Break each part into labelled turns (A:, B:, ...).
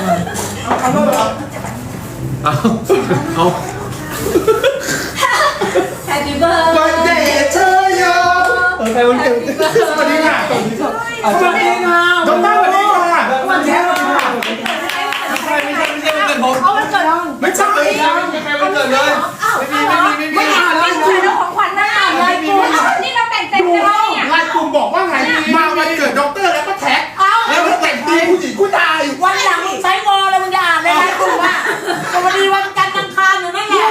A: เอาเอาเอา
B: Happy birthday
C: วันเดย์เธอโย
A: เออใครวันเกิด
C: สวัสดีค่ะสวัสดีค่ะ
A: สวัสดีค่ะ
C: ดรสวัสดีค่ะ
A: วันแท้สวัสดีค่ะไม่ใช่ไม่ใช่ไม่ใช่วันเกิดผม
B: เอาวันเกิดน้อง
C: ไม่ใช่
A: ไม่ใช่ไม่ใช่วันเกิดเลยไม่มีไม่มีไม่มี
B: ไม่อ่านแล้วคุณเอาของขวัญหน้าต่างเลยคุณนี่เราแต่งเต็ม
C: ดู
B: กันแล้วเนี่ย
C: ไลน์กลุ่มบอกว่าไงมาวันเกิดด็อกเตอร์แล้วก็แท็ก หญิงผู้ชาย
B: วันหลังมึงใช้งอเลยมึงอย่าอ่านเลยนะคุณว่าสวัสดีวันจันทร์อังคารอยู่นั่นแหละ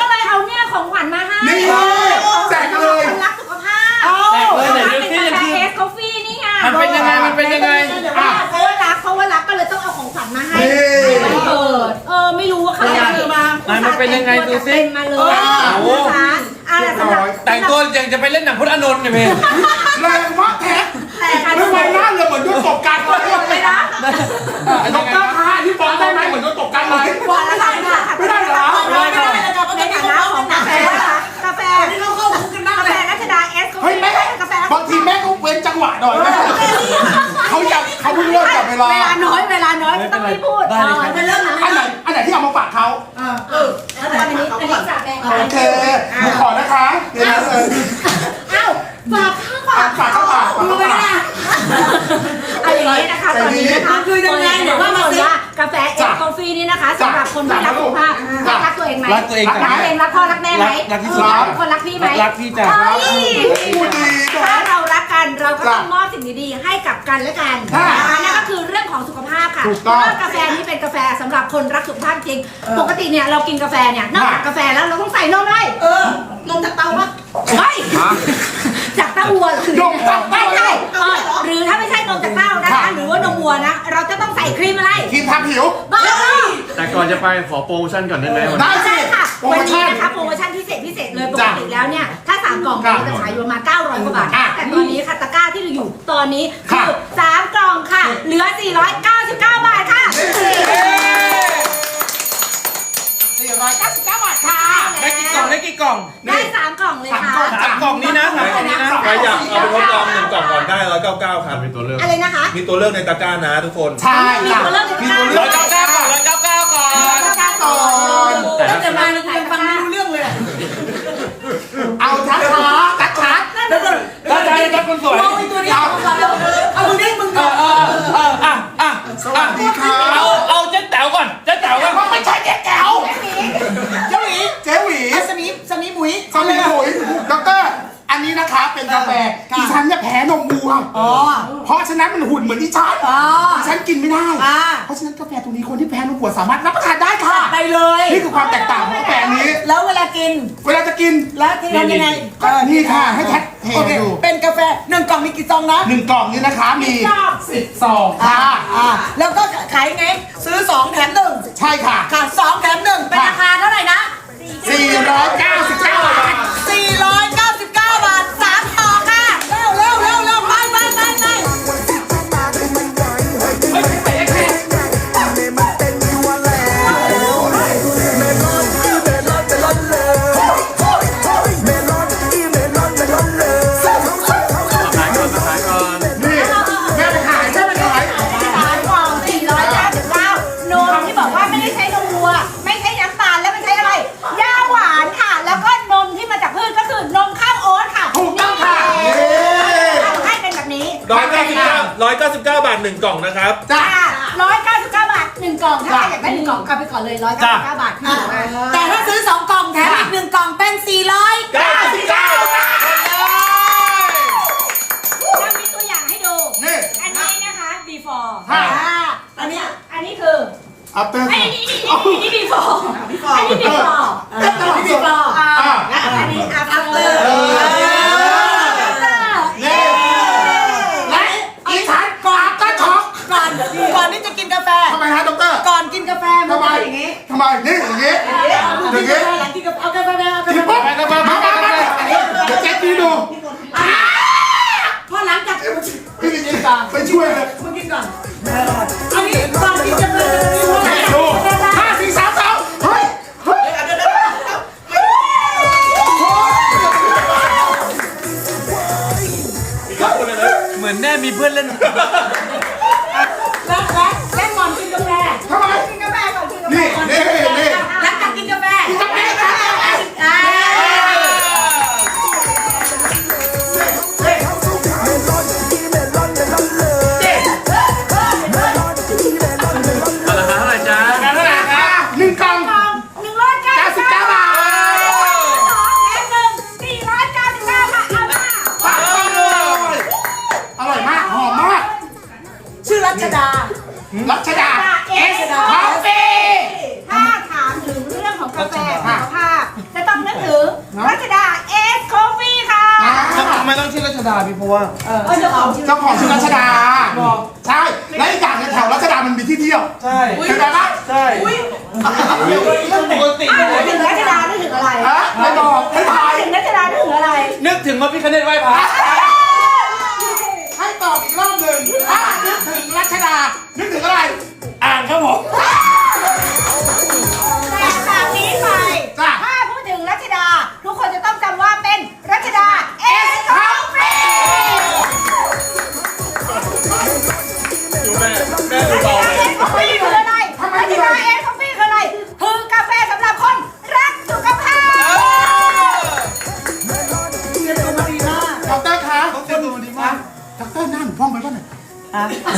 B: ก็เลยเอาเนี่ยของขวัญมาให้
C: นี่เลยแจกเลย
B: คนรักสุขภาพ
A: แจกเลยไหนดูสิ
B: เป็น
A: ยัง
B: กา
A: คือ
B: แฟเอสคอฟฟี่นี่ไง
A: มันเป็นยังไงมันเป็นยังไง
B: อะเพราะว่ารักเพราะว่ารักก็เลยต้องเอาของขวัญมาให้
C: นี่
B: วันเกิดเออไม่รู้ว่าใครจะซื้อมา
A: ไหนมันเป็นยังไงดูสิ
B: เต็มมาเลยนะคะอะสำหรับ
A: แต่งตัวยังจะไปเล่นหนังพจน์อานนท์เนี่ยเมย์
C: แรงมากแท็ก
B: แต่การ
C: ไม่ไหวหน้าเลยเหมือนโดนตบกันเลย
B: เลยนะ
C: ด็อกเตอร์คะที่ฟ้องได้ไหมเหมือนโดนตบกันเลย
B: วันละค่ะ
C: ไม่ได้เหรอ
B: ไม่ได้ไม่ได้ในฐานะของกาแฟนะคะกาแฟนี่เราเข้าคุกกันได้กาแฟรัชดาเอส
C: เฮ้ยแม่
B: กาแฟ
C: บางทีแม่ก็เว้นจังหวะหน่อยนะเขาอยากเขาเพิ่งเริ่มจับเวลา
B: เวลาน้อยเวลาน้อยไม่ต้องรีบพูดเป็นเรื่องนั้น
C: อันไหนอันไหนที่เอามาฝากเขา
B: เอออันนี้อันนี้จับแบง
C: โอเคหนูขอนะคะเดี๋ยวนะเออ
B: อ้าวฝากข้างฝาก
C: ฝากเข้าปากฝาก
B: ดู
C: เข้า
B: ไม่
C: ปาก
B: ได้เอาอย่างนี้นะคะตอนนี้นะคะคือยังไงเดี๋ยวว่ามาว่ากาแฟเอสคอฟฟี่นี่นะคะสำหรับคนที่รักสุขภาพรักตัวเองไหม
A: รักตัวเอง
B: รัก
A: ก่อน
B: ตัวเองรักพ่อรักแม่ไหม
A: รักที่สุด
B: ทุกคนรักพี่ไหม
A: รักพี่จ้ะ
B: เฮ้ย
C: พูดดีด้วย
B: ถ้าเรารักกันเราก็ต้อง
C: จ้ะ
B: มอบสิ่งดีๆให้กับกันและกัน
C: ค่ะ
B: นะคะนั่นก็คือเรื่องของสุขภาพค่ะ
C: ถูก
B: เพ
C: ต้อง
B: ราะว่ากาแฟนี้เป็นกาแฟสำหรับคนรักสุขภาพจริง ปกติเนี่ยเรากินกาแฟเนี่ยนอกจาก
C: ค่ะ
B: กาแฟแล้วเราต้องใส่นมด้วยเออนมจากเตาปะเฮ้ ยจากเต้าวัวเหรอน
C: มจากเต้า
B: ไม่ใช่เออหรือถ้าไม่ใช่นมจากเต้านะคะหรือว่านมวัวนะ เราจะต้องใส่ครีมอะไร
C: ทีมทำผิว
B: บ้า
D: แต่ก่อนจะไปขอโปรโมชั่นก่อนได้ไหมวัน
C: ได้
D: นี้
C: สิ
B: ใช่ค่ะ
C: โปรโม
B: วันนี้
C: ชั่น
B: นะคะโปรโมชั่นพิเศษพิเศษเลยปก
C: จ้ะ
B: ติแล้วเนี่ย ถ้า 3 กล่อง
C: จ้ะ
B: เราจะขายอยู่ประมาณ900กว่าบาท
C: อะ
B: แต่ตอนนี้ค่ะตะกร้าที่เราอยู่ตอนนี้คื
C: ค่ะ
B: อ 3 กล่องค่ะ เหลือ 499 บาทค่ะ
C: 499 บาทค่ะ
A: ได้กี่กล่องได้กี่กล่อง
B: ได้3กล่องเลยค่ะ
A: สามกล่องนี้นะสามกล่องนี้นะ
D: ใครอยากเอาไปทดลองหนึ่งกล่องก่อนได้ร้อยเก้าเก้าครับมีตัวเลือก
B: อะไรนะคะ
D: มีตัวเลือกในตะกร้านะทุกคน
C: ใช่ค่ะ
B: มีตัวเลือกในตะกร้า
C: มีตัวเลื
A: ร้
C: อ
A: อกยเก้าเก้าก่อนร้อยเก้าเก้าก่อน
C: ตะกร้าก่อน
D: แต่ถ้า
B: แต่มายังฟังไม่รู้เรื่องเลย
C: เอาช้าช้าช้าช้า
A: ก็ใจครับคนสวย
B: ตัวนี้เอามึงได้มึง
A: เออเออเอออะอะ
C: สวัสดีค่ะ
A: เอาเอาเจ๊แต๋วก่อนเจ๊แต๋วก่อน
C: ว่าไม่ใช่เจ๊แก้วเจ๊หวีเจ๊หวี
B: สมีสมีหมุย
C: สมิงหุยด็อกเตอร์ อันนี้นะคะเป็นกาแฟดิฉันเนี่ยแพ้นมวัว
B: อ๋อ
C: เพราะฉะนั้น มันหุ่นเหมือนดิฉัน
B: อ๋อ
C: ดิฉันกินไม่ได้
B: อ่า
C: เพราะฉะนั้นกาแฟตัวนี้คนที่แพ้นมวัวสามารถรับประทานได้ค่ะ
B: ไปเลย
C: นี่คือความแตกต่างของกาแฟนี้
E: แล้วเวลากิน
C: เวลาจะกิน
E: แล้วที่ทำยังไง
C: ก็นี่ค่ะ ให้แท็กเท
E: โอเค
C: ดู
E: เป็นกาแฟหนึ่งกล่องมีกี่ซองนะ
C: หนึ่งกล่องนี้นะคะมีสิบซองค่ะ
E: อ่าแล้วก็ขายไง ซื้อสองแถมหนึ่ง
C: ใช่ค่ะ
E: ค่ะสองแถมหนึ่งเป็นราคาเท่าไหร่นะ
C: 499บ
E: อ
B: งกลับไปก่อนเลยร้อยเก้าสิบเก้าบาทที่อยู่มา
E: แต่ถ้าซื้อสองกล่องแถมอีกหนึ่งกล่องเป็น400
C: 99บาท
B: เรามีตัวอย่างให้ดู
C: นี่
B: อันนี้นะคะ before
C: ค่ะ
B: อ่าอันนี้อันนี้คือ
C: อัปเตอร์
B: ไอ้นี่นี่นี่นี่ before อันนี้ before
C: เอ๊ะตลอดสด
B: อ่า
C: อ่า
B: อันนี้ after
C: เออนี่และอีฉันก่อนก็ช็อก
E: ก่อนก่อนที่จะกินกาแฟ
C: ทำไมฮะดอ กเตอร์
E: ก่อนกินกาแฟมัน
C: ทำไม
E: เป็นอย่างนี้
C: ทำไมนี่อย่างนี้อย่างนี้
E: หลังกินกาแฟเอากาแฟเอากา
C: กิน
E: แฟ
C: ปุ๊บมามามามาเดี๋ยวเจ๊กี้ดู
E: พอหลังจาก
C: พี่กินไปช่วยเลย
E: มึงกินก่อนอันนี้ก่อนที่จะเป็น
C: ดูห้าสี่สามสองเฮ้ยเฮ้ย
A: เหมือนแม่มีเพื่อนเล่น
C: ชดาเอสคอฟฟี่
B: ถ้าถามถึงเรื่องของกาแฟสุขภาพจะต้องนึกถึงรัชดาเอสคอฟฟี่ค่ะ
A: ทำไมต้องชื่อรัชดาพี่เพราะว่า
B: เออเจ้าของชื่อ
C: เจ้าของชื่อรัชดาใช่และอีกอย่างเนี่ยแถวรัชดามันมีที่เที่ยว
A: ใช่
C: เข้าใจปะ
A: ใช่ปกติ
B: อ้าวนึกถึงรัชดานึกถึงอะไร
C: ฮะไม่บอกไม่ถ่าย
B: นึกถึงรัชดานึกถึงอะไร
A: นึกถึงว่าพี่คเนตไหว้พระ
C: ให้ต อบอีกรอบหนึ่งถ้านึกถึงรัชดา นึกถึงอะไร
A: อ่างครับผม
B: แต่จากนี้ไป
C: จ้ะ
B: ถ้าพูดถึงรัชดา ทุกคนจะต้องจำว่าเป็นรัชดา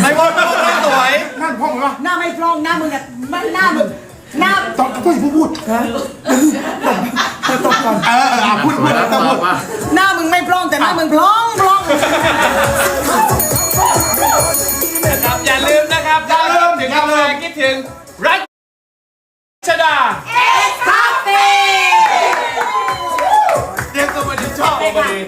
B: ไม่
A: ว่า
C: ไม่
A: สวย
C: หน้าหนูพ่องไปป่ะ
E: หน้าไม่พร่องหน้ามึงอะมันหน้ามึงหน้า
C: ดอกเตอรอย่าเพิ่งพูดตกก่อนเออเอออะพูดพูดดอกเตอรพูด
E: หน้ามึงไม่พร่องแต่หน้ามึงพร่องพร่อง
A: นะครับอย่าลืมนะครับถ้าเริ่มถึงกาแฟคิดถึงรัชดา
B: คาเฟ่
A: เตรียมตัวมาดีชอบมาดี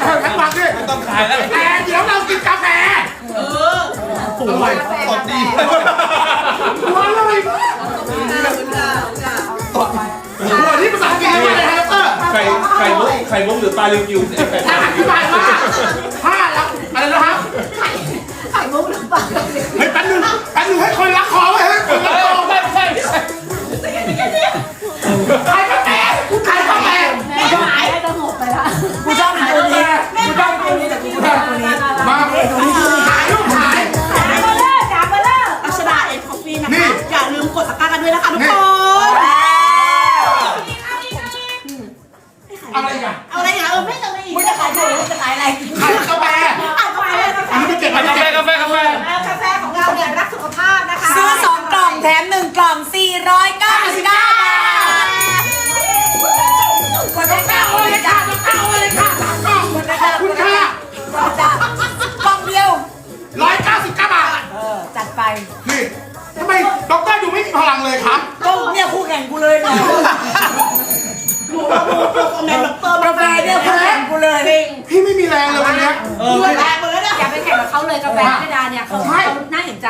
E: ค
C: วันนี้แพ็ควันนี้
A: ต้องขายแล้ว
C: แต่เดี๋ยวเรากินกาแฟอร่อย
A: สดดี
C: อร่อยมากหัวที่ภาษาอังกฤษเรียกว่าอะไรฮะดอกเตอร
A: ไข่ไข่มุกไข่มุกหรือปลาลิวกิวไข่
C: อธิบายว่าถ้า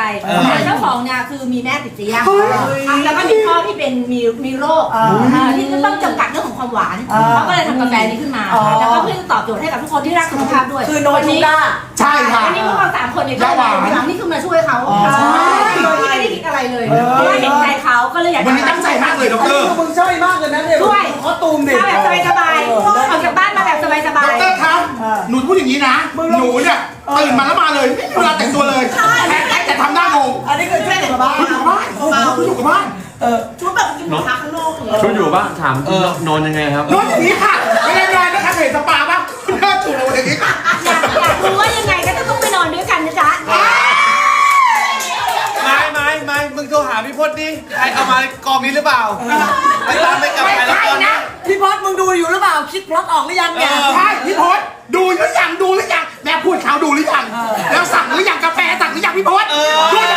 C: น่าเห็นใจ
B: เออ
E: เจ้าขอ
B: งเนี่ยคื
E: อมีแม่
B: ติดเตียง
C: เฮ้ย
B: อะแล้วก็มีพ่อที่เป็นมีมีโรคเอ่อที่จะต้องจำกัดเรื่องของความหวาน
E: เออ
B: เขาก็เลยทำกาแฟนี้ขึ้นมา
E: อ๋อ
B: แล้วก็เพื่อจะตอบโจทย์ให้กับทุกคนที่รักสุขภาพด้วย
E: คือโน
B: วัน
E: ชู
B: นี้
E: ก้า
C: ใช่ค่ะ
B: วันนี้พวกเราสามคนเนี่ย
C: ยาหวาน
B: หลังนี่คือมาช่วยเขา
C: ใช่
B: โดยที่ไม่ได้คิดอะไรเลย
E: เออ
B: เพราะว่าเห็นใจเขาก็เลยอยาก
C: วันนี้ตั้งใจมากเลยด็อก
E: อัน
C: เตอ
E: นี้
C: ร์
E: คือมึงช่วยมากเลยนะเนี่ย
B: ช่วย
E: เขาตูมดิ
B: มาแบบสบายๆออกจากบ้านมาแบบสบาย
C: ด็อกเตอร์ครับ
E: เออ
C: หนูพูดอย่างนี้นะ หนูเนี่ยตื่นมาแล้วมาเลย ไม่มีเวลาแต่งตัวเลย
E: อยู่กับบ้าน เออชุดแบบกินหมูกระทะข้างนอกเลย
D: ชุดอยู่บ้านถามนอนยังไงครับ
C: นอนอย่างนี้ค่ะไม่ได้นอนนะคะเห็นสปาป่ะคุณน่าถูกเลยอย่างนี้
B: ๆอยากอยากรู้ว่ายังไงก็จะต้องไปนอนด้วยกันนะจ๊ะ
A: ไม้ไม้ไม้มึงโทรหาพี่พจน์ดิใครเอามากองนี้หรือเปล่าไปตามไปกับ
C: ไม่
A: ใครแล้ว
C: ใช่
A: ตอนนี้
C: นะ
E: พี่พอดมึงดูอยู่หรือเปล่า คิดพล็อตออกหรือยังเนี่ย
A: เออ
C: ใช่พี่พศดูหรือยังดูหรือยังแม่พูดข่าวดูหรือยังแล้วสั่งหรือยังกาแฟสั่งหรือยังพี่พศดูอย่างเดี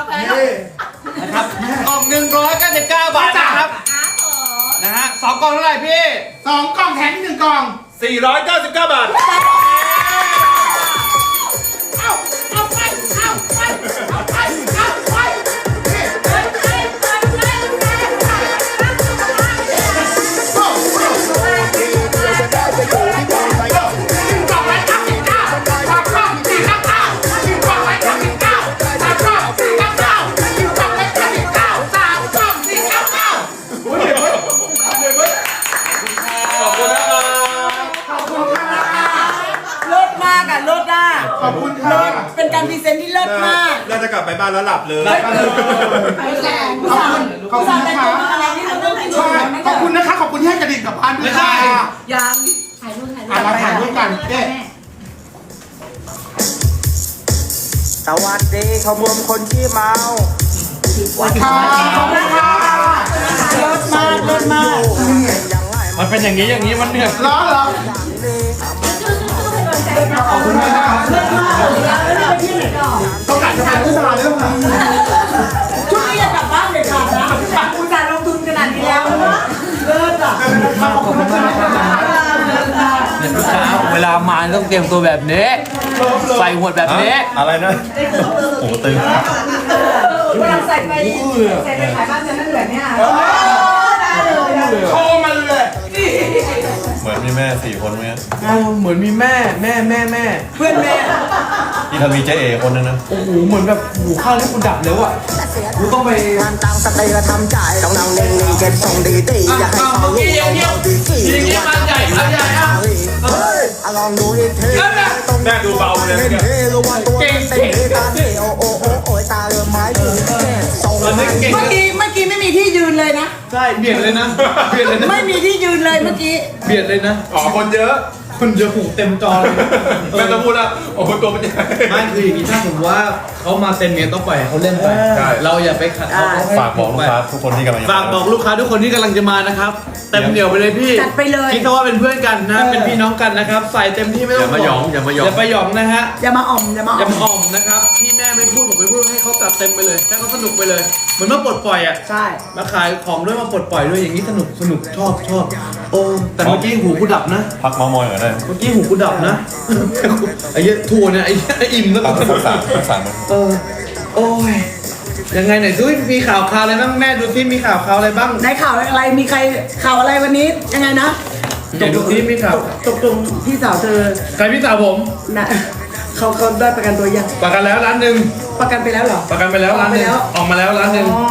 C: าแฟนี่
A: นะครับกล่องหนึ่งร้อยเก้าสิบเก้าบาทนะครับนะฮะสองกล่องเท่าไหร่พี่
C: สองกล่องแถมอีกหนึ่งกล่อง
A: สี่ร้อยเก้าสิบเก้าบาท
F: คนที่เมา
C: ค่ะขอบคุณค่ะเลิศมากเลิศมาก
A: มันเป็นอย่างนี้อย่างนี้มันเหนื่อย
C: ร้อนเหรอขอบคุณมากนะครับต้องการจะทานที่ตลาดเรื่องอะไร
E: ช่วงนี้อย่ากลับบ้านเลยค่ะนะอุตส่าห์ลงทุนขนาดนี้แล้วเลิศอะ
C: ขอบคุณมากครับ
A: ทุก เช้าเวลามาต้องเตรียมตัวแบบนี้ ใส่หัวดแบบนี้
D: อะไรนะ โอ้โหตึง
E: เวลาใส่ไปใส่ไปขายบ้านจะนั่นเหลือเนี่ยได้เลยได้เลย
C: โชว์มันเลย
D: เหมือนมีแม่สี่คนไหม
A: เหมือนมีแม่แม่แม่แม่
E: เพื่อนแม่
D: ที่ทำมีเจ๊เอคนนึงนะ
A: โอ้โห เหมือนแบบหูข้าวที่กูดับแล้วอะกูต้องไป
F: งานตั้งสติและทำใจต้องนั่งนิ่งๆเก็บทรงดีดีๆอย่าให้เขารู้เอาดีกี่
A: อย่างนี้มันใหญ่มันใหญ่อะ
F: เฮ้ย ลองดูอีกทีต้อง
D: แม่ดูเบาเลย
F: เห็นเฮรู้ว่าตัวเป็นเต็มตาเดียวโอ้โอ้โอ้ยตาเริ่มไม้ดูแก่ทรง
A: อันนี้เก่ง
E: เมื่อกี้เมื่อกี้ไม่มีที่ยืนเลยนะ
A: ใช่เบียดเลยนะเบียดเลยนะ
E: ไม่มีที่ยืนเลยเมื่อกี้
A: เบียดเลยนะ
D: อ๋อคนเยอะ
A: คนเยอะหูเต็มจอเลย
D: แม่ต้องพูดละโอ้โหตัวมันใหญ่
A: ไม่คืออย่างนี้ถ้าผมว่าเขามาเต็มเนี่ยต้องปล่อยให้เขาเล่นไป
D: ใช่
A: เราอย่าไปขัดเขาให้
D: ฝากบอกลูกค้าทุกคนที่กำลังจะ
A: ฝากบอกลูกค้าทุกคนที่กำลังจะมานะครับเต็มเหนียวไปเลยพี่
E: จัดไปเลย
A: คิดซะว่าเป็นเพื่อนกันนะ เป็นพี่น้องกันนะครับใส่เต็มที่ไม่ต้อง
D: อย่ามาหยองอย่ามาหยอง
A: อย่าไปหยองนะฮะ
E: อย่ามาอ่อมอย่ามา
A: อย่า
E: อ่อม
A: มาอ่อมนะครับที่แม่ไม่พูดผมไม่พูดให้เขาตัดเต็มไปเลยให้เขาสนุกไปเลย เหมือนมาปลดปล่อยอะ
E: ใช่
A: มาขายของด้วยมาปลดปล่อยด้วยอย่างนี้สนุกสนุกชอบชอบโอ้แต่เมื่อกี้หูกูดับนะ
D: พักเมามอยก่อนได้
A: เมื่อกี้หูกูดับนะ ไอ้เหี้ยทัวร์เนี่ยไอ้เหี้ยไอ้อิ่มแล้ว
D: พักสักสามสักสามมัน
A: เออโอ้ยยังไงไหนดูมีข่าวข่าวอะไรบ้างแม่ดูซิมีข่าวข่าวอะไรบ้าง
E: ในข่าวอะไรมีใครข่าวอะไรวันนี้ยังไงนะ
A: ไหนดูซิมีข่าว
E: ตกลงพี่สาวเธอ
A: ใครพี่สาวผม
E: นะเขาเขาได้ประกันตัวยัง
A: ประกันแล้วร้านหนึ่ง
E: ประกันไปแล้วเหรอ
A: ประกันไปแล้วร้านหนึ่งออกมาแล้วร้านหนึ่ง
E: อ๋อ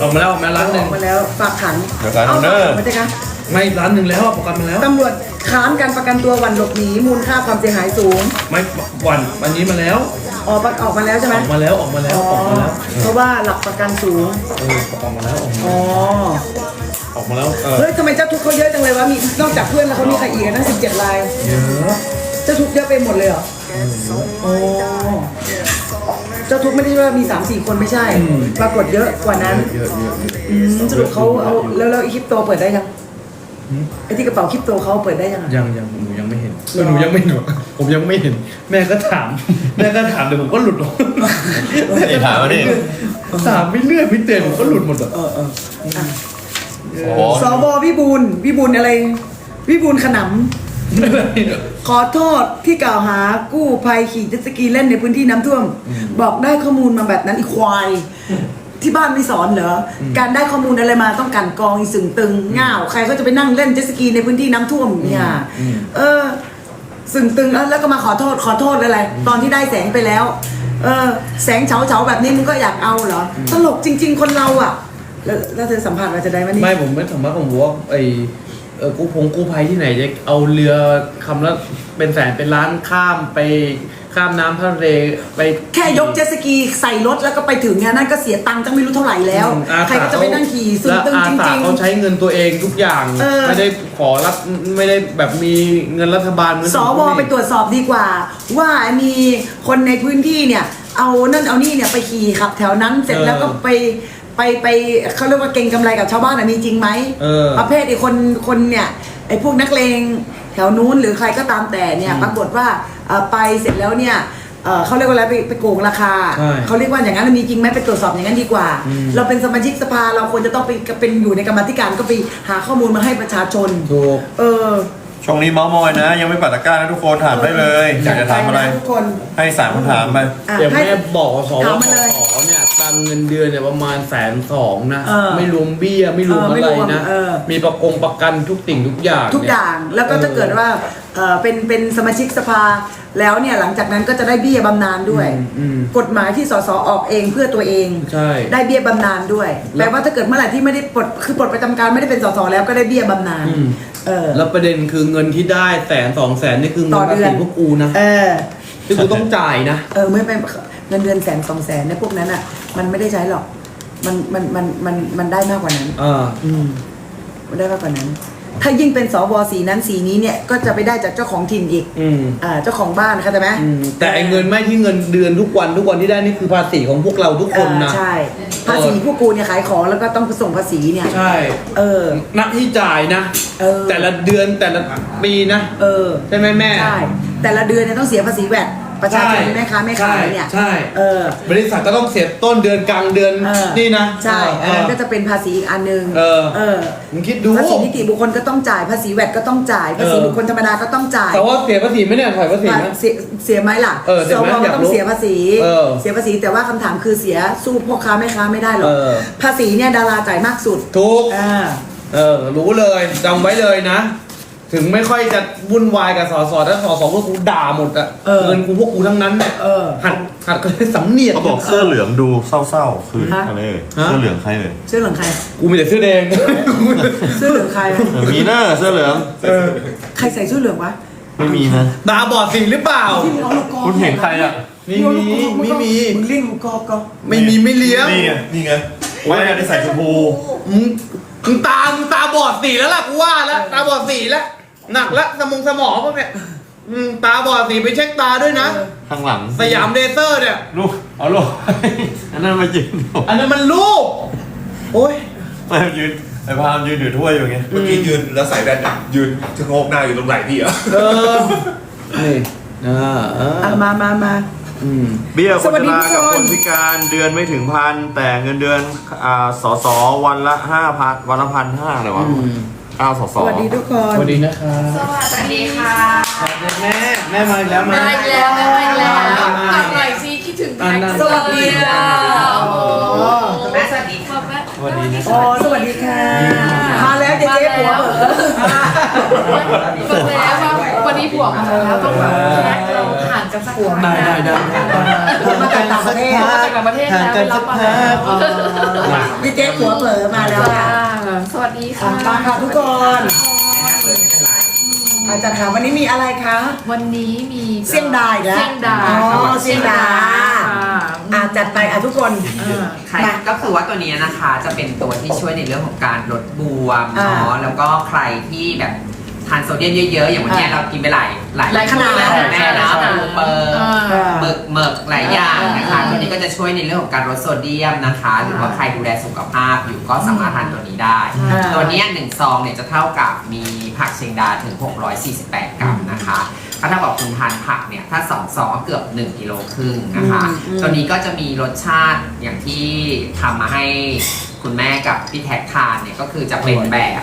A: ออกมาแล้วออกมาร้านห
E: อ
A: นึ่
E: องกมาแล้วฝากขัง
D: เดี๋ยวการ
E: เอา
D: เนอ
E: ฝาก
D: ร์
E: ขังไม่ใช่คะ
A: ไม่ร้านหนึ่งแล้วประกันมาแล้ว
E: ตำรวจค้านการประกันตัววันหลบหนีมูลค่าความเสียหายสูง
A: ไม่วันวันนี้มาแล้ว
E: ออกออกมาแล้วใช่ไหม
A: ออกมาแล้วออกมาแล้ว
E: อ๋อ
A: ออกมาแล้ว
E: เพราะว่าหลักประกันสูง
A: เออออกมาแล้วออกมา
E: อ๋อ
A: ออกมาแล้วเออ
E: เฮ้ยทำไมเจ้าทุกข์เขาเยอะจังเลยวะมีนอกจากเพื่อนแล้วเขามีใครอีกอะนั่นสิบเจ็ดราย
A: เยอะ
E: เจ้าทุกข์เยอะไปหมดเลยเหรอโอ้เจ้าทุกข์ไม่ได้ว่ามีสามสี่คนไม่ใช่ ปรากฏเยอะกว่านั้น
A: เยอะเยอะ
E: อืมสรุปเขาเอาแล้วแล้วไอ้คริปโตเปิดได้ยัง ไอ้ที่กระเป๋าคริปโตเขาเปิดได้ยังอะ
A: ยังยังหนูยังไม่เห็นเออหนูยังไม่หนูผมยังไม่เห็น แม่ก็ถาม แม่ก็ถามเดี๋ยวผมก็หลุดออก
D: นี่ถามมาดิ
A: ถามไม่เลื่อยไม่เตือนผมก็หลุดหมดอะ
E: เออเอออะ
D: โอ้โห
E: สบวิบูลย์วิบูลย์อะไร วิบูลย์ขนำขอโทษที่กล่าวหากู้ภัยขี่เจ็ตสกีเล่นในพื้นที่น้ำท่วม บอกได้ข้อมูลมาแบบนั้นอีควาย ที่บ้านไม่สอนเหรออการได้ข้อมูลอะไรมาต้องกลันกรองอีสึงตึงง่าวใครก็จะไปนั่งเล่นเจ็ตสกีในพื้นที่น้ำท่วมเนี่ยเออ สึงตึงแล้วแล้วก็มาขอโทษขอโทษอะไร ตอนที่ได้แสงไปแล้ว เออ แสงเฉาเฉาๆแบบนี้มึงก็อยากเอาเหรอตลกจริง ๆ คนเราอะ แล้วแล้วเธอสัมผัสมาจะได้ไหมนี่
A: ไม่ผมไม่สามารถผมบอกว่าไอเออกู้พงกู้ภัยที่ไหนจะเอาเรือคำละเป็นแสนเป็นล้านข้ามไป ข้ามน้ำทะเลไป
E: แค่ยกเจ็ตสกีใส่รถแล้วก็ไปถึงเนี่ยนั่นก็เสียตังค์จังไม่รู้เท่าไหร่แล้ว
A: อา
E: ใครก็จะไปนั่งขี่ซึ่ง
A: และ
E: ตึง
A: อา
E: จ
A: สา
E: ริง
A: เขาใช้เงินตัวเองทุกอย่าง
E: เออ
A: ไม่ได้ขอรับไม่ได้แบบมีเงินรัฐบาลเหมือน
E: ๆสวไปตรวจสอบดีกว่า ว่ามีคนในพื้นที่เนี่ย เอานั่นเอานี่เนี่ยไปขี่ขับ แถวนั้นเสร็จแล้วก็ไปไปไปเขาเรียกว่าเก่งกำไรกับชาวบ้านอะมีจริงไหม
A: เออ
E: ประเภทไอ้คนคนเนี่ยไอ้พวกนักเลง แถวนู้นหรือใครก็ตามแต่เนี่ยปรากฏว่าเอ่อไปเสร็จแล้วเนี่ยเอ่อเขาเรียกว่าอะไรไปไปโกงราคา
A: ใช่
E: เขาเรียกว่าอย่างนั้นมีจริงไหมไปตรวจสอบอย่างนั้นดีกว่า เราเป็นสมาชิกสภาเราควรจะต้องไปเป็นอยู่ในกรรมาธิการก็ไปหาข้อมูลมาให้ประชาชน
A: ถูก
E: เออ
D: ช่วงนี้เมามอยนะ ยังไม่ปัดตะกร้านะทุกคนถามได้เลยอยากจะถามอะไร
E: ทุกคน
D: ให้สามคำถามไป
E: อะ
A: เดี๋ยว
E: ให้
A: แม่บอกว่าสว
E: ถามมาเลย
A: ขอเนี่ยตังเงินเดือนเนี่ยประมาณแสนสองนะ
E: เออ
A: ไม่รวมเบี้ยไม่รวม
E: เออ
A: อะ
E: ไม่
A: ไร
E: รวม
A: นะ
E: เออ
A: มีประกงประกันทุกสิ่งทุกอย่าง
E: ทุกอย่างแล้วก็ถ้าเกิดว่า เอ่อเป็นเป็นสมาชิกสภาแล้วเนี่ยหลังจากนั้นก็จะได้เบี้ยบำนาญด้วยกฎหมายที่สสออกเองเพื่อตัวเอง
A: ใช่
E: ได้เบี้ยบำนาญด้วยแปลว่าถ้าเกิดเมื่อไหร่ที่ไม่ได้ปลดคือปลดประจำการไม่ได้เป็นสสแล้วก็ได้เบี้ยบำนาญ
A: อืม
E: เออ
A: แล้วประเด็นคือเงินที่ได้แสนสองแสนนี่คือเงิ
E: ต่
A: น
E: อ
A: ภา
E: เดือ
A: ษี
E: น
A: พวกกูนะ
E: เออ
A: ที่กูต้องจ่ายนะ
E: เออไม่เป็นเงินเดือนแสนสองแสนเนี่ยพวกนั้นอะ มันไม่ได้ใช้หรอก มันมันมันมันมันได้มากกว่านั้น
A: อ่า
E: อืมมันได้มากกว่านั้น ถ้ายิ่งเป็นสวสีนั้นสีนี้เนี่ยก็จะไปได้จากเจ้าของถิ่นอีก
A: อืม
E: อ่าเจ้าของบ้านเข้าใจไหม
A: อืมแต่ไอ้เงินไม่ที่เงินเดือนทุกวันทุกวันที่ได้นี่คือภาษีของพวกเราทุกคนนะ
E: อ่าใช่ ภาษีพวกกูเนี่ยขายของแล้วก็ต้องไปส่งภาษีเนี่ย
A: ใช่
E: เออ
A: นักที่จ่ายนะ
E: เออ
A: แต่ละเดือนแต่ละปีนะ
E: เออ
A: ใช่ไหมแม่
E: ใช่ แต่ละเดือนเนี่ยต้องเสียภาษีแวด ประชาชนแม่ค้าแม่ขายเนี่ย
A: ใช่
E: เออ
A: บริษัทก็ต้องเสียต้นเดือนกลางเดือน
E: เออ
A: นี่นะ
E: ใช่
A: เอ
E: อัน
A: อ
E: นั้นก็จะเป็นภาษีอีกอันหนึ่ง
A: เออ
E: เออ
A: มึงคิดดู
E: ภาษีนิติบุคคลก็ต้องจ่ายภาษีแวดก็ต้องจ่ายภาษี
A: เออ
E: บุคคลธรรมดาก็ต้องจ่าย
A: แต่ว่าเสียภาษีไหมเนี่ยถอยภาษีไหม
E: เสียเสียไหมล่ะ
A: เออเสียไหม
E: สว
A: อยาก
E: ก็ต้อ
A: รู้
E: งเสียภาษี
A: เออ
E: เสียภาษีแต่ว่าคำถามคือเสียสู้พ่อค้าแม่ค้าไม่ได้หรอก
A: เออ
E: ภาษีเนี่ยดาราจ่ายมากสุด
A: ทุก
E: อ่า
A: เออรู้เลยจำไว้เลยนะ ถึงไม่ค่อยจะวุ่นวายกับสอสอถ้าสอสอพวกกูด่าหมดอะ
E: เออ
A: เงินกูพวกกูทั้งนั้นเนี่ย
E: เออ
A: หัดหัดก็สำเนียก
D: เขาบอกเสื้อเหลืองดูเศร้าๆ คือ
E: ฮะ
D: อะไรเอ่ย
A: ฮะ
D: เสื้อเหลืองใครเอ่ย
E: เสื้อเหลืองใคร
A: กูมีแต่เสื้อแดง
E: เสื้อเหลืองใคร
D: เออมีเนอะเสื้อเหลือง
E: ใครใส่เสื้อเหลืองวะ
D: ไม่มีนะ
A: ตาบอดสีหรือเปล่า
E: ที่มึงเอาลูกกอล์ฟ
D: คุณเห็นใครอะ
A: ไม่มีไม่มี
E: มึงเลี้ยงลูกกอล์ฟก็
A: ไม่มีไม่เลี้ยง
D: นี่ไงนี่ไงไม่ได้ใส่ชมพู
A: มึง มึงตามึงตาบอดสีแล้วล่ะกูว่าแล้วตาบอดสีแล้วหนักแล้วสมองสมองพวกเนี่ยอืมตาบอดสีไปเช็คตาด้วยนะ
D: ข้างหลัง
A: สยามเลเซอร์เนี่ย
D: ลูกเอาลูก อันนั้นมายืน
A: อันนั้นมันรูปโอ้ย
D: มายืนไอ้พามยืนถือถ้วยอยู่ไง
C: เมื่อกี้ยืนแล้วใส่แว่นอะยืนชะโงกหน้าอยู่ตรงไหล่พี่อะ
A: เออ นี่อ่าอ่า
E: อะมามามา
A: อืม
D: เบี้ยค
E: ส
D: น
E: วัส
D: ช
E: ดี
D: รา
E: ทุกคน
D: กับคนพิการเดือนไม่ถึงพันแต่เงินเดือนอ่าสอสอวันละห้าพันวันละพันห้าเลยวะ
A: อืม
D: อ้าวสอส
E: ส
D: อ
E: วัสดีทุกคน
A: สวัสดีนะครับ
G: สวัสดีค่ะ
A: แม่แม่มาอีกแล้วมา
G: มาอีกแล้วมาอีกแล้ว
A: มา
G: กลับหน่อยสิคิดถึงแท็ก
A: อะ
G: สวัสดีค่ะโอ้โห
H: แม่สวัสดีค่ะ
G: แม่
A: สวัสดีนะ
E: อ๋อสวัสดีค่ะ มาแล้วเจ๊เจ๊ผัวเบอ
G: ฟังแล้วว่าวั นนี้ผัวมาแล้วต้องแบบแยกเราห่างกันสักพัก
A: ได้ได้ได้
E: มาจากต่างประเทศ
G: มาจากต่างประเทศ
A: ห่าง
G: แล้ว
A: กัน
G: ไป
A: สั
G: รับ
A: ก
G: มา
A: พั
G: แล้ว
A: ก
E: พี่เจ๊ผัวเผลอมาแล้วค่ะ
G: สวัสดีค่ะ
E: มาค่ะทุกคนอาจารย์ค่ะวันนี้มีอะไรคะ
G: วันนี้มี
E: เสี่ยงดาอีกแล้ว
G: เสี่ยงดา
E: อ๋อ
G: ค่ะ
E: เสี่ยงดาอ่าจัดไปอะทุกคน
G: เออ
H: ใครก็คือว่าตัวนี้นะคะจะเป็นตัวที่ช่วยในเรื่องของการลดบวม
E: อ่า
H: เนาะแล้วก็ใครที่แบบ ทานโซเดียมเยอะๆ อย่างวันเนี้ย
E: อ่า
H: เรากินไปหลายหลาย
E: หลายขนาด
H: แล้วแม่นะ
G: หลายขนาด
H: ปูเปิร์
G: อ่า
H: หมึกหมึกหลายอย่างนะคะ
G: อ่า
H: ตัวนี้ก็จะช่วยในเรื่องของการลดโซเดียมนะคะ หรือว่าใครดูแลสุขภาพอยู่ก็สามารถทานตัวนี้ได้
E: อ่า
H: ตัวเนี้ยหนึ่งซองเนี่ยจะเท่ากับมีผักเชียงดาถึง 648 กรัมนะคะก็เท่ากับคุณทานผักเนี่ยถ้า2ซองก็เกือบ 1กิโลครึ่งนะคะ
E: อืมอืม
H: ตัวนี้ก็จะมีรสชาติอย่างที่ทำมาให้คุณแม่กับพี่แท็กทานเนี่ยก็คือจะเป็นแบบ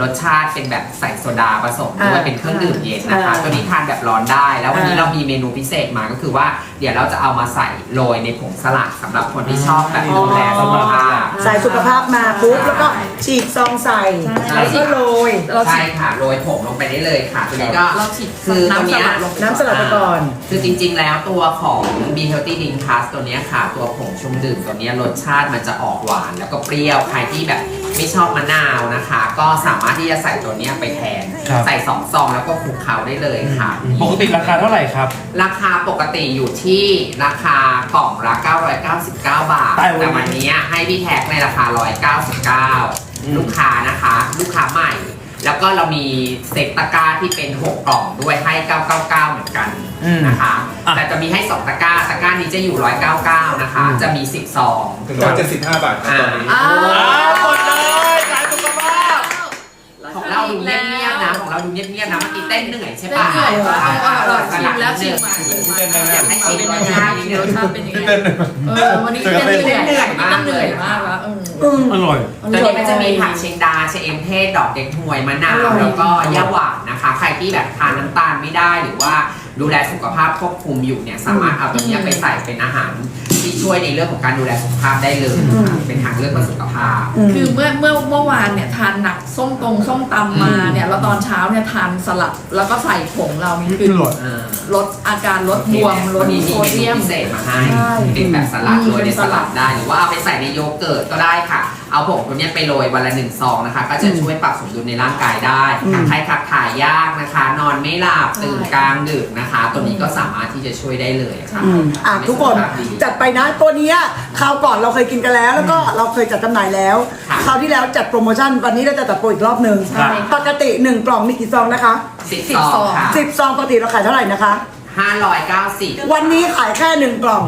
H: รสชาติเป็นแบบใส่โซดาผสมด้วย
E: อ่า
H: เป็นเครื่องดื่มเย็นนะคะ
E: อ่า
H: ตัวนี้ทานแบบร้อนได้ แล้ววันนี้
E: อ่า
H: เรามีเมนูพิเศษมาก็คือว่า เดี๋ยวเราจะเอามาใส่โรยในผงสลัดสำหรับคนที่ชอบแบบดูแลสุขภาพ
E: ใส่สุขภาพมาปุ๊บแล้วก็ฉีกซองใส่
H: ใช่
E: แล้วก็โรย
G: เรา
H: ใช่
G: ฉีด
H: ค่ะโรยผงลงไปได้เลยค่ะ ตัวนี้ก็
G: เราฉีด
H: คือตัวเนี้ย
G: น้ำสลัดลงไป
E: น้ำสลัดไปก่อน
H: คือจริงๆ แล้วตัวของ B Healthy Drink Plus ตัวเนี้ยค่ะ ตัวผงชุ่มดื่มตัวเนี้ยรสชาติมันจะออกหวาน แล้วก็เปรี้ยว ใครที่แบบไม่ชอบมะนาวนะคะ ก็สามารถที่จะใส่ตัวเนี้ยไปแทน
A: ครับ
H: ใส่สองซองแล้วก็คลุกเคล้าได้เลยค่ะ
A: ปกติราคาเท่าไหร่ครับ
H: ราคาปกติอยู่ที่ราคากล่องละ 999 บาท
A: แต่วันนี้
H: แต่วันนี้ให้พี่แท็กในราคา199 ลูกค้านะคะ ลูกค้าใหม่ แล้วก็เรามีเซ็ตตะกร้าที่เป็น 6 กล่องด้วยให้ 999 เหมือนกันนะคะ
A: อะ
H: แต่จะมีให้ 2 ตะกร้า ตะกร้านี้จะอยู่ 199 นะคะ จะมี 10 ซอง
C: ถึงร้อยเจ็ดสิบห้าบาทครับตอนนี้
G: อ้า
A: หมดเดู
H: เงียบๆนะของเราดูเงียบๆนะเมื่อกี้เต้นเหนื่อยใช่
G: เต้น
H: ปะ
G: เหนื่อยมาก
H: อ่
G: เอาเรา
H: ส
G: ชิ
H: ลั
G: ม
H: ด
G: แล้ว
H: นิ
G: ชิ
H: ด
G: ม
H: นึง
G: มา
H: อยากให้ชิ
G: เป็
H: ม
G: น
H: ร
G: ยัง
H: ส
G: ไง
H: ชาตินิดนึ
G: ร
H: ง
G: สชาติเป็นยังไงเออวันนี้เต้นเหนื่อย
H: เหนื่อยมาก
G: ต้องเหนื่อยมากแล้วเออ
E: อืม
A: อร่อย
H: ตัวนี้มันจะมีผักเชียงดาเชเอมเทศดอกเด็กหวยมะนาว
E: อร่อย
H: แล้วก็ย่าหวานนะคะ ใครที่แบบทานน้ำตาลไม่ได้หรือว่าดูแลสุขภาพควบคุมอยู่เนี่ยสามารถเอาตัวเนี้ยไปใส่เป็นอาหาร ที่ช่วยในเรื่องของการดูแลสุขภาพได้เลยนะคะเป็นทางเลือกเพื่อสุขภาพ
G: คือเมื่อเมื่อเมื่อวานเนี่ยทานหนักส้มตรงส้มตำมาเนี่ยแล้วตอนเช้าเนี่ยทานสลัดแล้วก็ใส่ผงเรานี่คือ
H: เออ
G: ลดอาการลดบวมลด
H: วันนี้มี
G: โซ
H: เมนู
G: เดียม
H: พิเศษมาให้
G: ใช่
H: เป็นแบบสลัด
G: อืม
H: โรยใน
G: เป็น
H: ส
G: สลั
H: ลั
G: ด
H: ดได้หรือว่าเอาไปใส่ในโยเกิร์ตก็ได้ค่ะ เอาเอาผงตัวเนี้ยไปโรยวันละหนึ่งซองนะคะ ก็จะช่วยปรับสมดุลในร่างกายได้
E: อืม
H: ใครขับถ่ายยากนะคะ นอนไม่หลับตื่นกลางดึกนะคะ ตัวนี้ก็สามารถที่จะช่วยได้เลยค่ะ
E: อืมอะทุกคน
H: สุขภาพดี
E: จัดไปนะตัวเนี้ยคราวก่อนเราเคยกินกันแล้ว แล้วก็เราเคยจัดจำหน่ายแล้ว
H: ค่ะ
E: คราวที่แล้วจัดโปรโมชั่นวันนี้เราจะจัดโปรอีกรอบหนึ่ง
A: ครับ
E: ปกติ1กล่องมีกี่ซองนะคะ
H: สิบซองค่ะ
E: 10ซองปกติเราขายเท่าไหร่นะคะ
H: ห้าร้อยเก้าสิบ
E: วันนี้ขายแค่1กล่อง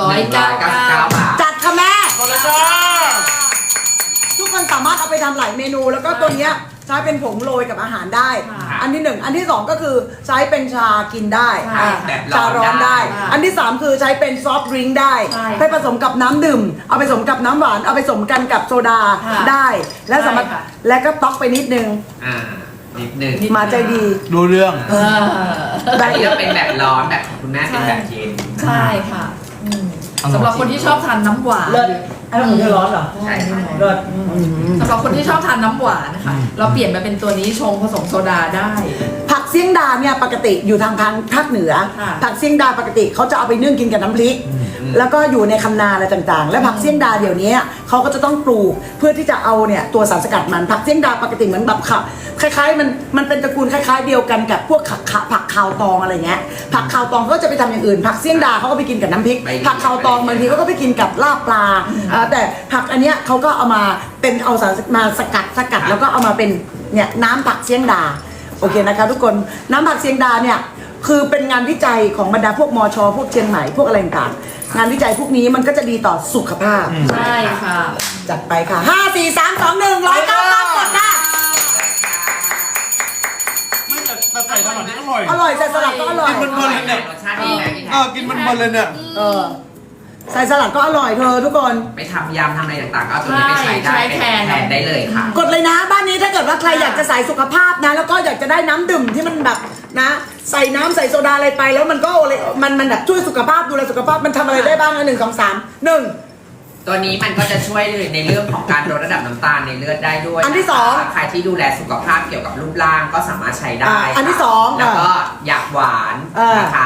G: ร้อยเก้า
H: เก้าสิบ
G: เก้า
H: เก้าบาท
E: จัดค่ะแม่
C: ขอบคุณจ้า
E: ทุกคนสามารถเอาไปทำหลายเมนู แล้วก็ตัวเนี้ยใช้เป็นผงโรยกับอาหารได้
G: ค่ะ
E: อันที่หนึ่งอันที่สองก็คือใช้เป็นชากินได้
G: ใช่
E: อะ
H: แบบ
E: ชาร้อนได้
G: ได้
E: อันที่สามคือใช้เป็นซอฟต์ดริงก์ได้
G: ใช่
E: ไปผสมกับน้ำดื่ม เอาไปผสมกับน้ำหวาน เอาไปผสมกันกับโซดา
G: ค่ะ
E: ได้ และสามารถ
G: ใช่ค่ะ
E: และก็ต๊อกไปนิดนึง
H: อ่านิดหนึ่ง
E: มาใจดี
A: ดูเรื่อง
G: เออ
H: อันนี้จะเป็นแบบร้อนแบบของคุณแม่เป็นแบบเย็น
G: ใช่ค่ะอืม
A: อร่อย
G: สำหรับคนที่ชอบทานน้ำหวาน
E: เลิศอันนั้ นของเธอร้อนเหรอ
H: ใช่ค่ะ
E: เลิศ
G: สำหรับคนที่ชอบทานน้ำหวานนะคะ เราเปลี่ยนมาเป็นตัวนี้ชงผสมโซดาได้
E: ผักเสี่ยงดาเนี่ยปกติอยู่ทางทางภาคเหนือ
G: ค่ะ
E: ผักเสี่ยงดาปกติเขาจะเอาไปนึ่งกินกับน้ำพริก แล้วก็อยู่ในคำนาอะไรต่างๆ และผักเสี่ยงดาเดี๋ยวนี้เขาก็จะต้องปลูกเพื่อที่จะเอาเนี่ยตัวสารสกัดมันผักเสี่ยงดาปกติเหมือนแบบค่ะคล้ายๆ มันมันเป็นตระกูลคล้าย ๆ เดียวกันกับพวกผักขะผักขาวตองอะไรเงี้ยผักขาวตองเขาก็จะไปทำอย่างอื่น ผักเสี่ยงดาเขาก็ไปกินกับน้ำพริก
H: ไป
E: ผักขาวตองบางทีเขาก็ไปกินกับลาบปลาอ่าแต่ผักอันเนี้ยเขาก็เอามาเป็นเอาสารมาสกัดสกัดแล้วก็เอามาเป็นเนี่ยน้ำผักเสี่ยงดา โอเคนะคะทุกคนน้ำผักเสียงดาเนี่ยคือเป็นงานวิจัยของบรรดาพวกมอชอพวกเชียงใหม่พวกอะไรต่างๆ งานวิจัยพวกนี้มันก็จะดีต่อสุขภาพ
G: ใช่ค่ะ
E: จัดไปค่ะ 5 4 3 2 1ร้อยเก้าเก้ากดได้
C: ไม่แต่แต่ใส่ตลอดนี่อร่อย
E: อร่อยใส่สลัดก็อร่อย
C: กินมันเพลินเลยเนี่ย
H: รสชาติดีไหมพี่
C: เออกินมันเพลินเลยเนี่ย
E: เออใส่สลัดก็อร่อยเธอทุกคน
H: ไปทำยำทำอะไรต่างๆก็เอาตัวนี้ไปใช้ได้
G: ใช่
H: เป็น
G: แทน
H: แทนได้เลยค่ะ
E: กดเลยนะบ้านนี้ถ้าเกิดว่าใครอยากจะใส่สุขภาพนะ แล้วก็อยากจะได้น้ำดื่มที่มันแบบ นะใส่น้ำใส่โซดาอะไรไป แล้วมันก็อะไรมันมันแบบช่วยสุขภาพดูแลสุขภาพมันทำอะไรได้บ้างนะหนึ่งสองสามหนึ่ง
H: ตัวนี้มันก็จะช่วยในเรื่องของการลดระดับน้ำตาลในเลือดได้ด้วย
E: อันที่สองะ
H: คะใครที่ดูแลสุขภาพเกี่ยวกับรูปร่างก็สามารถใช้ได้
E: อ่าอันที่
H: ค่ะ
E: สอง
H: แล้วก็อยากหวาน
E: เออ
H: นะคะท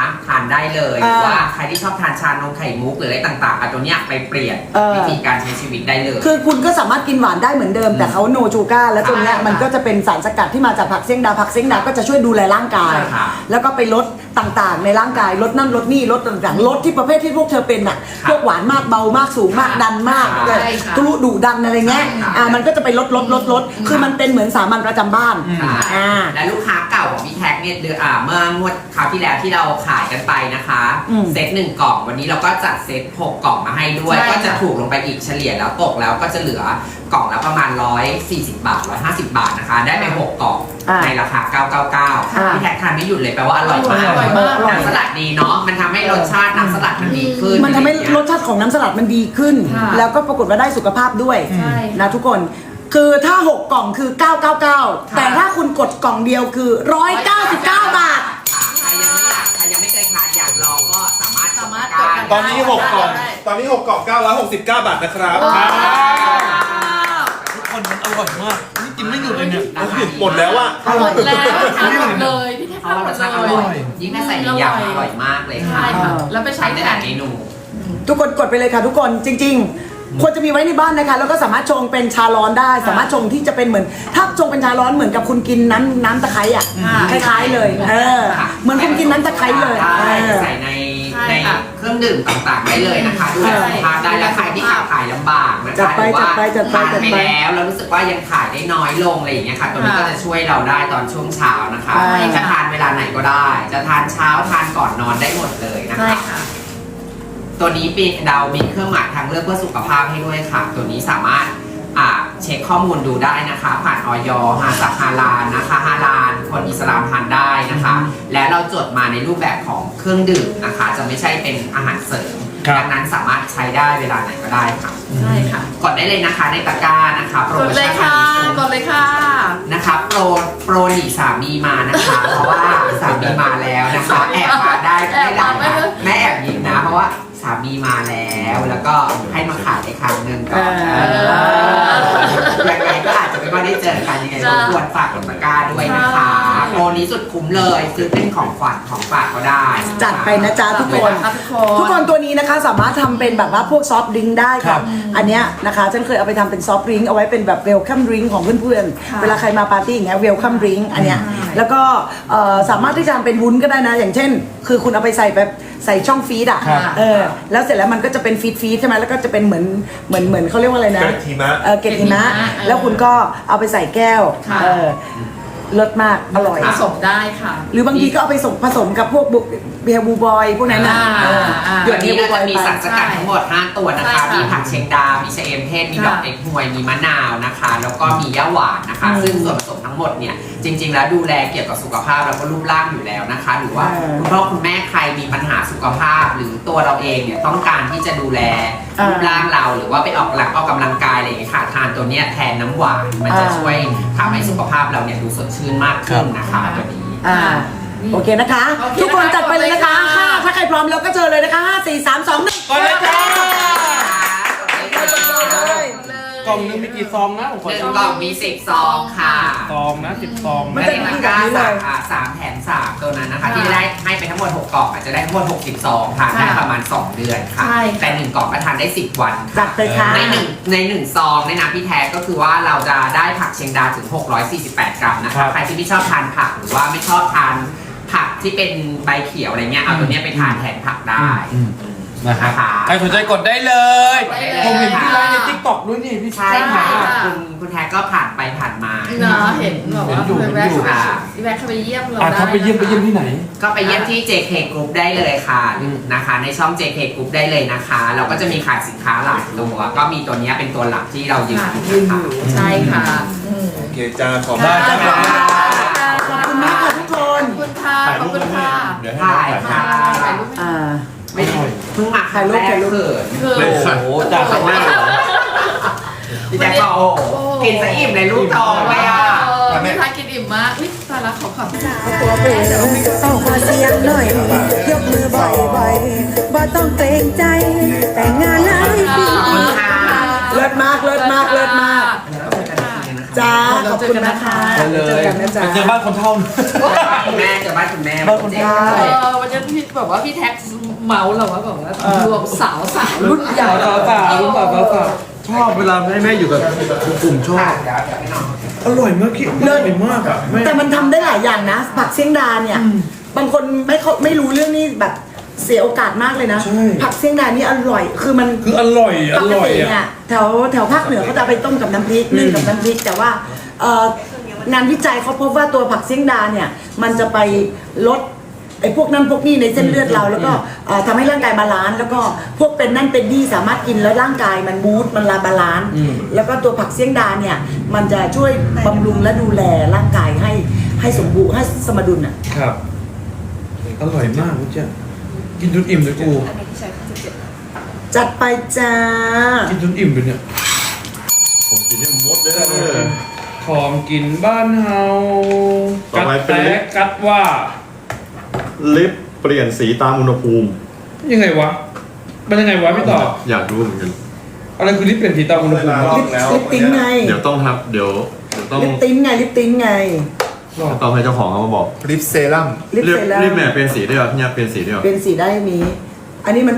H: าน ได้เลยห
E: เออ
H: รือว่าใครที่ชอบทานชานมไข่มุกหรืออะไรต่างๆเอาตัวเนี้ยไปเปลี่ยน
E: เออ
H: วิธีการใช้ชีวิตได้เลย
E: คือคุณก็สามารถกินหวานได้เหมือนเดิม แต่เขาโนชูการ์และตัวเนี้ย
G: ใช่ค่ะ
E: มันก็จะเป็นสารสกัดที่มาจากผักเสี่ยงดาผักเสี่ยงดาก็จะช่วยดูแลร่างกาย
H: ใช่ค่ะ
E: แล้วก็ไปลดต่างๆ ในร่างกายลดนั่นลดนี่ลดต่างๆลดที่ประเภทที่พวกเธอเป็นน่ะ
H: ค่ะ
E: พวกหวานมากเบามากสูงมากดันมาก
H: ใช่
G: ค่ะ
E: กรุดุดันอะไรเงี้ย
H: ใช่ค่ะ
E: อ่ามันก็จะไปลดลดลดลดคือมันเป็นเหมือนสามัญประจำบ้าน
H: ค่ะ
E: อ่า
H: และลูกค้าเก่า ของพี่แท็กเนี่ยเดือนอ่าเมื่องวดคราวที่แล้วที่เราขายกันไปนะคะ
E: อืม
H: เซตหนึ่งกล่องวันนี้เราก็จัดเซตหกกล่องมาให้ด้วย
G: ใช่ค่ะ
H: ก็จะถูกลงไปอีกเฉลี่ยแล้วตกแล้วก็จะเหลือกล่องละประมาณ 140 บาท 150 บาทนะคะ ได้ไปหกกล่อง
E: อ่า
H: ในราคา 999 พี่แท็กทานไม่หยุดเลยแปลว่าอร่อยมาก
G: อร่อยมาก
H: น้ำสลัดดีเนาะมันทำให้รสชาติน้ำสลัดมันดีขึ้น
E: มันทำให้
H: อะไรอย่าง
E: ร
H: เงี้ย
E: สชาติของน้ำสลัดมันดีขึ้น
G: ค่ะ
E: แล้วก็ปรากฏว่าได้สุขภาพด้วย
G: ใช่
E: นะทุกคน คือถ้า 6 กล่องคือ 999 แต่ถ้าคุณกดกล่องเดียวคือ 199 บาท
H: ค่ะใครยังไม่อยากใครยังไม่เคยทานอยากลองก็สามารถ
G: สามารถ
H: กด
G: กด
H: ได้
C: ตอนนี้6กล่อง ตอนนี้6กล่อง969 บาทนะครับ
G: ว้าว
A: ทุกคนมันอร่อยมาก นี่กินไม่หยุดเลยเนี่ย
C: เขาหยุดหมดแล้วอะ
G: หมดแล้วทานหมดเลยพี่แท็ก
H: เพราะ
G: ทาน
H: ว่า
G: ห
H: ร
G: ม
H: ส
G: ด
H: ชาติอ
G: เล
H: ร่อย
G: ย
H: ยิ่งถ้าใส่ในยำอร่อยมากเลยค่ะ
G: ใช่ค่ะแล้วไปใช้
H: ใช้ได้
G: แท
H: หลาย
G: น
H: เมนู
E: ทุกคนกดไปเลยค่ะทุกคนจริง ๆ ควรจะมีไว้ในบ้านนะคะ แล้วก็สามารถชงเป็นชาร้อนได้ สามารถชงที่จะเป็นเหมือน ถ้าชงเป็นชาร้อนเหมือนกับคุณกินน้ำน้ำตะไคร้อะ
G: ค่ะ
E: คล้ายๆเลย เออ เหมือนคุณกินน้ำตะไคร้เลย
H: ได้
E: เออ
H: ใส่ใน
G: ใช่
H: ใน
G: ค่ะ
H: เครื่องดื่มต่างๆได้เลยนะคะดูแลสุขภาพได้แล้วใครที่ขับถ่ายลำบากนะ
E: จัด
H: คะห
E: ไป
H: รือว่า
E: จัดไปจัดไป
H: ทาน
E: จัด
H: ไป
E: ไป
H: แล้วแล้วรู้สึกว่ายังถ่ายได้น้อยลงอะไรอย่างเงี้ยค่ะตัวนี้
G: ค่ะ
H: ก็จะช่วยเราได้ตอนช่วงเช้านะคะ
E: ใช่ค่ะ
H: จะทานเวลาไหนก็ได้ จะทานเช้าทานก่อนนอนได้หมดเลยนะ
G: ใช่
H: คะ
G: ค่ะ
H: ตัวนี้ปีดาวมีเครื่องหมายทางเลือกเพื่อสุขภาพให้ด้วยค่ะ ตัวนี้สามารถอ่าเช็คข้อมูลดูได้นะคะ ผ่านออยฮาสักฮาลานนะคะฮาลานคนอิสลามทานได้นะคะ และเราจดมาในรูปแบบของเครื่องดื่มนะคะ จะไม่ใช่เป็นอาหารเสริม
A: ครับ
H: ดังนั้นสามารถใช้ได้เวลาไหนก็ได้ค่ะ
G: ใช่ค่ะ
H: กดได้เลยนะคะในตะกร้านะคะโปร
G: ก
H: โม
G: ดเลย
H: ชั่น
G: ค่ะ
H: วันนี้
G: กดเลยค่ะ
H: นะคะโปรโปรหนีสามีมานะคะ เพราะว่าสามีมาแล้วนะคะ แอบมาได้
G: แอบมาไม่
H: ไม่ได้
G: เลย
H: แม่แอบยิ้มนะ เพราะว่า สสามีมาแล้ว แล้วก็ให้มาขายในครั้งหนึ่งก่อน
E: อ่า
H: เออยังไงก็อาจจะไม่ค่อยได้เจอกันยังไงรบกวนฝากกดตะกร้าด้วยนะคะโปรนี้สุดคุ้มเลย ซื้อเป็นของขวัญของฝากก็ได้
E: จัดไปนะจ๊ะทุกคน
G: ครับทุกคน
E: ทุกคนตัวนี้นะคะสามารถทำเป็นแบบว่าพวกซอฟต์ดริงก์ได้
A: ครั
E: ค่ะ
A: บ
E: อันเนี้ยนะคะฉันเคยเอาไปทำเป็นซอฟต์ดริงก์เอาไว้เป็นแบบเวลคัมดริงก์ของเพื่อนๆเวลาใครมาปาร์ตี้อย่างเงี้ยเวลคัมดริงก์อันเนี้ยแล้วก็เอ่อสามารถที่จะทำเป็นวุ้นก็ได้นะ อย่างเช่น คือคุณเอาไปใส่แบบ ใส่ช่องฟีดอะ
A: ครับ
E: เออแล้วเสร็จแล้วมันก็จะเป็นฟีดฟีดใช่ไหมแล้วก็จะเป็นเหมือนเหมือนเหมือนเขาเรียกว่าอะไรนะ
D: เกล็ดหิมะ
E: เออเกล็ดหิมะแล้วคุณก็เอาไปใส่แก้ว
G: ค่ะ
E: เออ รสมากอร่อย
G: ผสมได้ค่ะ
E: หรือบางทีก็เอาไปผสมกับพวกบุเบียร์บูบอยพวกนั้นนะ
G: อ่า
E: เออ
G: อ่า
H: เดี๋ยวนี้เราจะมี
E: ไป
H: สารสกัดทั้งหมด 5 ตัวนะคะ
G: ใช่ค่ะ
H: มีผักเชียงดา มีชะเอมเทศ มีดอก
G: ค่ะ
H: เอ็กฮวย มีมะนาวนะคะ แล้วก็มีย่าหวานนะคะ
E: อืม
H: ซึ่งส่วนผสมทั้งหมดเนี่ย จริง ๆ แล้วดูแลเกี่ยวกับสุขภาพแล้วก็รูปร่างอยู่แล้วนะคะ หรือว่า
E: เออ
H: คุณพ่อคุณแม่ใครมีปัญหาสุขภาพ หรือตัวเราเองเนี่ยต้องการที่จะดูแล
E: เออ
H: รูปร่างเรา หรือว่าไปออกหลักออกกำลังกายอะไรอย่างเงี้ยค่ะ ทานตัวเนี้ยแทนน้ำหวาน มันจะ
E: เออ
H: ช่วยทำให้สุขภาพเราเนี่ยดูสดชื่นมากขึ้นนะคะตัวนี้
E: อ่าโอเคนะคะ
G: โอเค
E: ทุกคนจัดไปเลยนะคะ
G: กดเลยค่ะ
E: ห้าถ้าใครพร้อมแล้วก็เจอเลยนะคะห้าสี่สามสองหนึ่ง
A: ก่อนเลยจ้า
E: เลย
A: กล่องหนึงมีกี่ซองนะผมข
H: ห
A: อ
H: นึ่ง
A: ดู
H: กล่องมีสิบซองค่ะ
A: ซองนะสิบซอง
E: มัน
H: ไม่
E: จะ
H: ได้
E: มี
H: ตะ
E: แบบ
H: กร้า
E: นี้เล
H: สาม
E: ย
H: อ่าสามแถมสามตัวนั้นนะคะ ที่ได้ให้ไปทั้งหมด6กล่องอาจจะได้ทั้งหมด60ซองค่ะ
G: ค่ะ
H: ได้ประมาณ 2 เดือนค่ะ
G: ใช่ค่ะ
H: แต่1กล่องก็ทานได้ 10 วัน
E: จัดไปค่ะ
H: ในหนึ่งในหนึ่งซองในน้ำพี่แท้ก็คือว่าเราจะได้ผักเชียงดาถึง 648 กรัมนะ
A: ครั
H: คะ
A: บ
H: ใครที่ไม่ชอบทานผักหรือว่าไม่ชอบทานผักที่เป็นใบเขียวอะไรเงี้ยเอาตัวเนี้ยไปทานแทนผักได้
A: นะครับ
H: นะคะ
A: ใครสนใจกดได้เลย
G: กดได้เลย
A: ผมเห็นที่ไลฟ์ในทิกตอกด้วยนี่พี่
H: ใช่ค่ะ
G: ใช่ค่ะ
H: คุณคุณแท้ก็ผ่านไปผ่านมา
G: เนาะเห็นแบบว่า
A: เห็นอยู่
G: แวะ
A: เห็นอยู่
G: เข้าไปแวะเข้าไปเยี่ยมเรา
A: อะ
G: ได้
A: เขาไปเยี่ยมไปเยี่ยมที่ไหน
H: ก็ไปเยี่ยมที่ JK Group ได้เลยค่ะ
A: อืม
H: นะคะ ในช่อง JK Group ได้เลยนะคะ เราก็จะมีขายสินค้าหลายตัวก็มีตัวเนี้ยเป็นตัวหลักที่เรายืน
G: ค่ะ
H: อยู่
G: ยืน
H: นะ
G: อ
H: คะ
G: ยู่ใช่ค่ะอืม
D: โอเคจ้าขอบ
A: ได้จ้า
E: ขอบคุณมากค่ะทุกคน
G: ขอบคุณค่ะ ขอบคุณค่ะ
D: เดี๋ยวให้น้อง
H: ถ่าย
D: ถ่าย
H: ค่ะ
G: ถ่ายรูป
E: อ่า
H: ไม่ เพิ่งมาครั้งแรก
E: ถ่ายรูป
H: เขิน
G: คือ
D: เลย
A: โอ้
D: ค่ะ
A: โหจ้าขอบคุณมาก
H: พี่แจ๊คก็โอ้โหกินซะอิ่มในลูกทองเลยอะ
G: เออพี่ทานกินอิ่มมาก อุ๊ยตายละขอขอบคุณค่ะ
F: ตัวเป๋ต้องขอเสียงหน่อย ยกมือบ่อยๆบ่ต้องเกรงใจ แต่งงานแล้วให้ปี
H: ขอบคุณค่ะ
E: เลิศมากเลิศมากเลิศมากจ้า ขอบคุณนะคะ
A: ไปเล
E: เจอยกันนะจ๊ะ
A: ไปเจอบ้านคนเท่า
H: คุณแม่เจอบ้านคุณแม่
A: บ้านคุณแม่
G: เออวันนี้พี่แบบว่าพี่แท็กเมาเราว่าแบบว่า
E: เออ
G: รวมสาวสาวรุ่นใหญ่
A: สาวสาวรุ่นสาวสาวสาวชอบเวลาให้แม่อยู่กับกลุ่มชอบ
H: เดี๋ยวเดี๋ยวไปนอน
A: อร่อยมากคิดอร่อยมากอะแม่
E: แต่มันทำได้หลายอย่างนะ ผักเสียงดาเนี่ย บางคนไม่เขาไม่รู้เรื่องนี้แบบเสียโอกาสมากเลยนะ
A: ใช่
E: ผักเสียงดานี่อร่อย คือมัน
A: คืออร่อยอ
E: ปก
A: ร่อย
E: ติเนี่
A: อะ
E: ยแถวแถวภาคเหนือเขาจะเอาไปต้มกับน้ำพริกนึ่งกับน้ำพริก แต่ว่า เอ่องานวิจัยเขาพบว่าตัวผักเสียงดาเนี่ย มันจะไปลดไอ้พวกนั้นพวกนี้ในเส้นเลือดเรา แล้วก็เอ่อทำให้ร่างกายบาลานซ์แล้วก็พวกเป็นนั่นเป็นนี่สามารถกินแล้วร่างกายมันบูสต์มันลาบาลานซ์
A: อืม
E: แล้วก็ตัวผักเสียงดาเนี่ย มันจะช่วยบำรุงและดูแลร่างกายให้ให้สมบูรณ์ให้สมดุลอะ
A: ครับ อร่อยมากคุณเจ้ากินจนอิ่มเลยกู
E: จัดไปจ้า
A: กินจนอิ่มเลยเนี่ย
D: ผมกินให้มดเด้อ
A: ของกินบ้านเฮา
D: ต่อ
A: กัด
D: ไปเป็น
A: แต
D: ลิ
A: ก
D: ป
A: กัดว่า
D: ลิปเปลี่ยนสีตามอุณหภูมิ
A: ยังไงวะ มันยังไงวะพี่ต่อ
D: อยากรู้เหมือนกัน
A: อะไรคือลิปเปลี่ยนสีตามอุณหภูมิวะ
E: ลิปลิปติ้งไง
D: เดี๋ยวต้องครับ เดี๋ยวเดี๋ยวต้อง
E: ลิปติ้งไงลิปติ้งไง
D: ต้องให้เจ้าของเขามาบอก
C: ลิปเซรั่ม
E: ลิป
D: รีบ
E: เซรั่
D: รีบ
E: ม
D: แม่เปลี่ยนสีด้วยเหรอพี่ยาเปลี่ยนสีด้วยเหรอ
E: เป็นสีได้มี อันนี้มัน